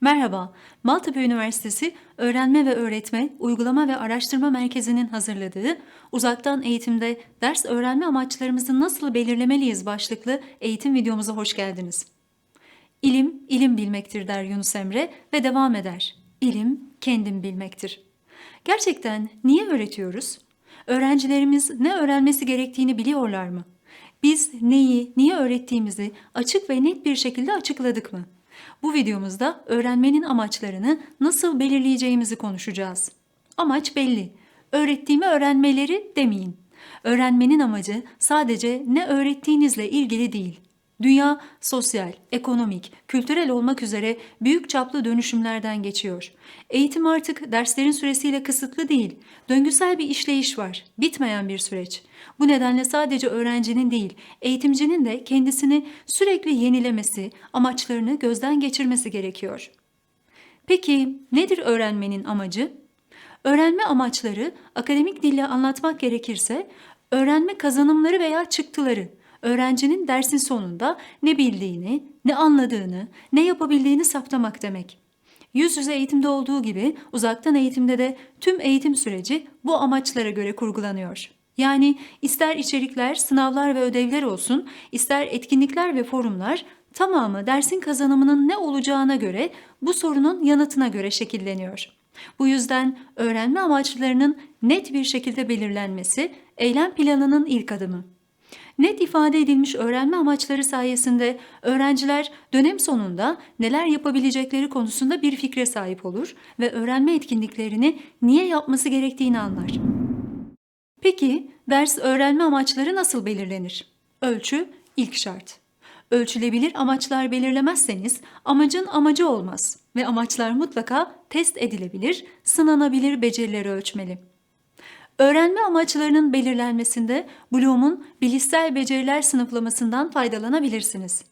Merhaba, Maltepe Üniversitesi Öğrenme ve Öğretme, Uygulama ve Araştırma Merkezi'nin hazırladığı Uzaktan Eğitimde Ders Öğrenme Amaçlarımızı Nasıl Belirlemeliyiz başlıklı eğitim videomuza hoş geldiniz. İlim, ilim bilmektir der Yunus Emre ve devam eder. İlim, kendim bilmektir. Gerçekten niye öğretiyoruz? Öğrencilerimiz ne öğrenmesi gerektiğini biliyorlar mı? Biz neyi, niye öğrettiğimizi açık ve net bir şekilde açıkladık mı? Bu videomuzda öğrenmenin amaçlarını nasıl belirleyeceğimizi konuşacağız. Amaç belli. Öğrettiğimi öğrenmeleri demeyin. Öğrenmenin amacı sadece ne öğrettiğinizle ilgili değil. Dünya sosyal, ekonomik, kültürel olmak üzere büyük çaplı dönüşümlerden geçiyor. Eğitim artık derslerin süresiyle kısıtlı değil, döngüsel bir işleyiş var, bitmeyen bir süreç. Bu nedenle sadece öğrencinin değil, eğitimcinin de kendisini sürekli yenilemesi, amaçlarını gözden geçirmesi gerekiyor. Peki nedir öğrenmenin amacı? Öğrenme amaçları akademik dille anlatmak gerekirse öğrenme kazanımları veya çıktıları, öğrencinin dersin sonunda ne bildiğini, ne anladığını, ne yapabildiğini saptamak demek. Yüz yüze eğitimde olduğu gibi uzaktan eğitimde de tüm eğitim süreci bu amaçlara göre kurgulanıyor. Yani ister içerikler, sınavlar ve ödevler olsun, ister etkinlikler ve forumlar tamamı dersin kazanımının ne olacağına göre bu sorunun yanıtına göre şekilleniyor. Bu yüzden öğrenme amaçlarının net bir şekilde belirlenmesi eylem planının ilk adımı. Net ifade edilmiş öğrenme amaçları sayesinde öğrenciler dönem sonunda neler yapabilecekleri konusunda bir fikre sahip olur ve öğrenme etkinliklerini niye yapması gerektiğini anlar. Peki ders öğrenme amaçları nasıl belirlenir? Ölçü ilk şart. Ölçülebilir amaçlar belirlemezseniz amacın amacı olmaz ve amaçlar mutlaka test edilebilir, sınanabilir becerileri ölçmeli. Öğrenme amaçlarının belirlenmesinde Bloom'un bilişsel beceriler sınıflamasından faydalanabilirsiniz.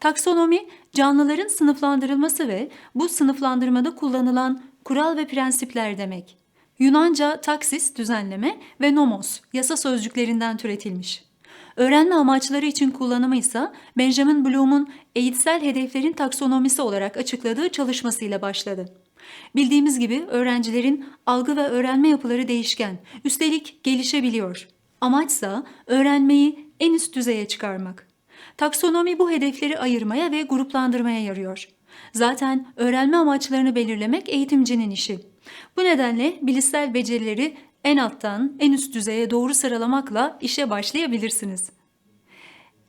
Taksonomi, canlıların sınıflandırılması ve bu sınıflandırmada kullanılan kural ve prensipler demek. Yunanca taksis, düzenleme ve nomos, yasa sözcüklerinden türetilmiş. Öğrenme amaçları için kullanımı ise Benjamin Bloom'un eğitsel hedeflerin taksonomisi olarak açıkladığı çalışmasıyla başladı. Bildiğimiz gibi öğrencilerin algı ve öğrenme yapıları değişken, üstelik gelişebiliyor. Amaçsa öğrenmeyi en üst düzeye çıkarmak. Taksonomi bu hedefleri ayırmaya ve gruplandırmaya yarıyor. Zaten öğrenme amaçlarını belirlemek eğitimcinin işi. Bu nedenle bilişsel becerileri en alttan en üst düzeye doğru sıralamakla işe başlayabilirsiniz.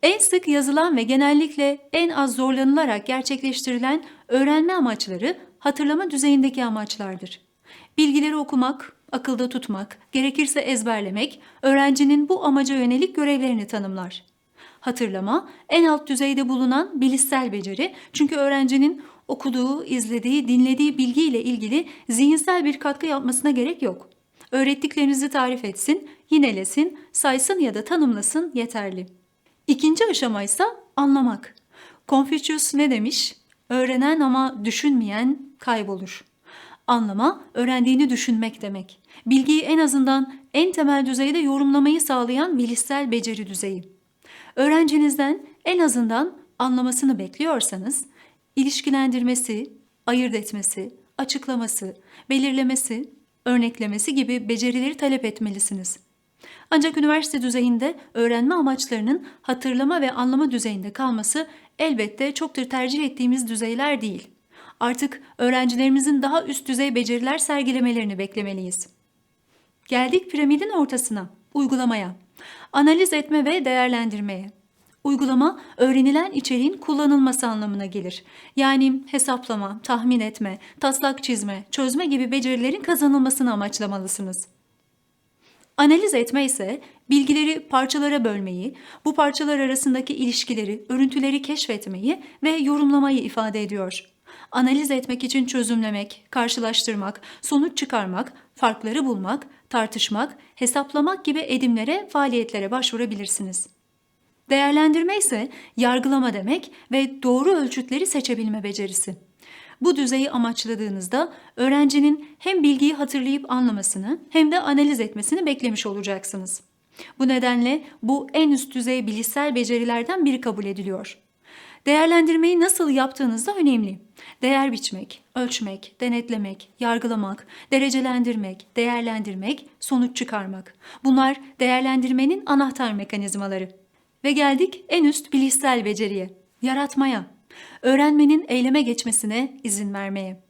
En sık yazılan ve genellikle en az zorlanılarak gerçekleştirilen öğrenme amaçları hatırlama düzeyindeki amaçlardır. Bilgileri okumak, akılda tutmak, gerekirse ezberlemek öğrencinin bu amaca yönelik görevlerini tanımlar. Hatırlama en alt düzeyde bulunan bilişsel beceri çünkü öğrencinin okuduğu, izlediği, dinlediği bilgiyle ilgili zihinsel bir katkı yapmasına gerek yok. Öğrettiklerinizi tarif etsin, yinelesin, saysın ya da tanımlasın yeterli. İkinci aşama ise anlamak. Confucius ne demiş? Öğrenen ama düşünmeyen kaybolur. Anlama, öğrendiğini düşünmek demek. Bilgiyi en azından en temel düzeyde yorumlamayı sağlayan bilişsel beceri düzeyi. Öğrencinizden en azından anlamasını bekliyorsanız, ilişkilendirmesi, ayırt etmesi, açıklaması, belirlemesi, örneklemesi gibi becerileri talep etmelisiniz. Ancak üniversite düzeyinde öğrenme amaçlarının hatırlama ve anlama düzeyinde kalması elbette çoktur tercih ettiğimiz düzeyler değil. Artık öğrencilerimizin daha üst düzey beceriler sergilemelerini beklemeliyiz. Geldik piramidin ortasına, uygulamaya. Analiz etme ve değerlendirmeye. Uygulama, öğrenilen içeriğin kullanılması anlamına gelir. Yani hesaplama, tahmin etme, taslak çizme, çözme gibi becerilerin kazanılmasını amaçlamalısınız. Analiz etme ise bilgileri parçalara bölmeyi, bu parçalar arasındaki ilişkileri, örüntüleri keşfetmeyi ve yorumlamayı ifade ediyor. Analiz etmek için çözümlemek, karşılaştırmak, sonuç çıkarmak, farkları bulmak, tartışmak, hesaplamak gibi edimlere, faaliyetlere başvurabilirsiniz. Değerlendirme ise yargılama demek ve doğru ölçütleri seçebilme becerisi. Bu düzeyi amaçladığınızda öğrencinin hem bilgiyi hatırlayıp anlamasını hem de analiz etmesini beklemiş olacaksınız. Bu nedenle bu en üst düzey bilişsel becerilerden biri kabul ediliyor. Değerlendirmeyi nasıl yaptığınız da önemli. Değer biçmek, ölçmek, denetlemek, yargılamak, derecelendirmek, değerlendirmek, sonuç çıkarmak. Bunlar değerlendirmenin anahtar mekanizmaları. Ve geldik en üst bilişsel beceriye, yaratmaya. Öğrenmenin eyleme geçmesine izin vermeye.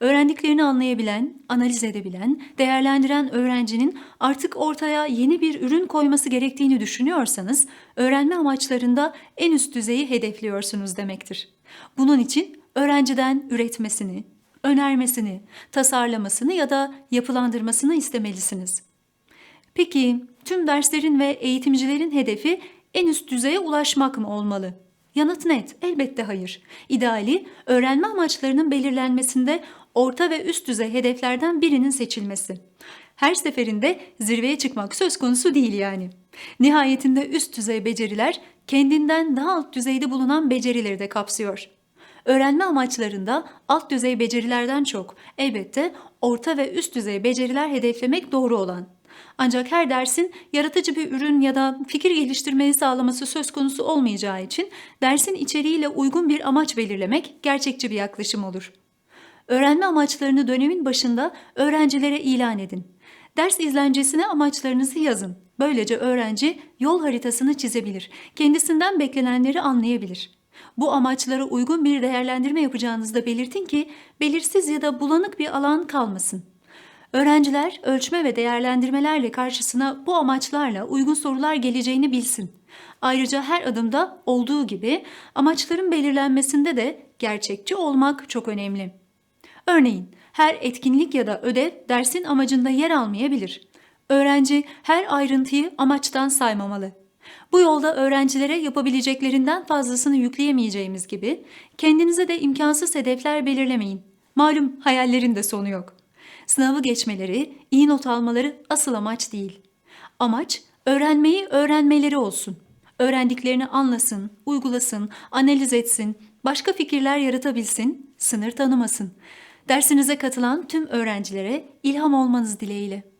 Öğrendiklerini anlayabilen, analiz edebilen, değerlendiren öğrencinin artık ortaya yeni bir ürün koyması gerektiğini düşünüyorsanız, öğrenme amaçlarında en üst düzeyi hedefliyorsunuz demektir. Bunun için öğrenciden üretmesini, önermesini, tasarlamasını ya da yapılandırmasını istemelisiniz. Peki tüm derslerin ve eğitimcilerin hedefi en üst düzeye ulaşmak mı olmalı? Yanıt net, elbette hayır. İdeali öğrenme amaçlarının belirlenmesinde orta ve üst düzey hedeflerden birinin seçilmesi. Her seferinde zirveye çıkmak söz konusu değil yani. Nihayetinde üst düzey beceriler kendinden daha alt düzeyde bulunan becerileri de kapsıyor. Öğrenme amaçlarında alt düzey becerilerden çok elbette orta ve üst düzey beceriler hedeflemek doğru olan. Ancak her dersin yaratıcı bir ürün ya da fikir geliştirmeyi sağlaması söz konusu olmayacağı için dersin içeriğiyle uygun bir amaç belirlemek gerçekçi bir yaklaşım olur. Öğrenme amaçlarını dönemin başında öğrencilere ilan edin. Ders izlencesine amaçlarınızı yazın. Böylece öğrenci yol haritasını çizebilir, kendisinden beklenenleri anlayabilir. Bu amaçlara uygun bir değerlendirme yapacağınızda belirtin ki belirsiz ya da bulanık bir alan kalmasın. Öğrenciler ölçme ve değerlendirmelerle karşısına bu amaçlarla uygun sorular geleceğini bilsin. Ayrıca her adımda olduğu gibi amaçların belirlenmesinde de gerçekçi olmak çok önemli. Örneğin her etkinlik ya da ödev dersin amacında yer almayabilir. Öğrenci her ayrıntıyı amaçtan saymamalı. Bu yolda öğrencilere yapabileceklerinden fazlasını yükleyemeyeceğimiz gibi kendinize de imkansız hedefler belirlemeyin. Malum hayallerin de sonu yok. Sınavı geçmeleri, iyi not almaları asıl amaç değil. Amaç öğrenmeyi öğrenmeleri olsun. Öğrendiklerini anlasın, uygulasın, analiz etsin, başka fikirler yaratabilsin, sınır tanımasın. Dersinize katılan tüm öğrencilere ilham olmanız dileğiyle.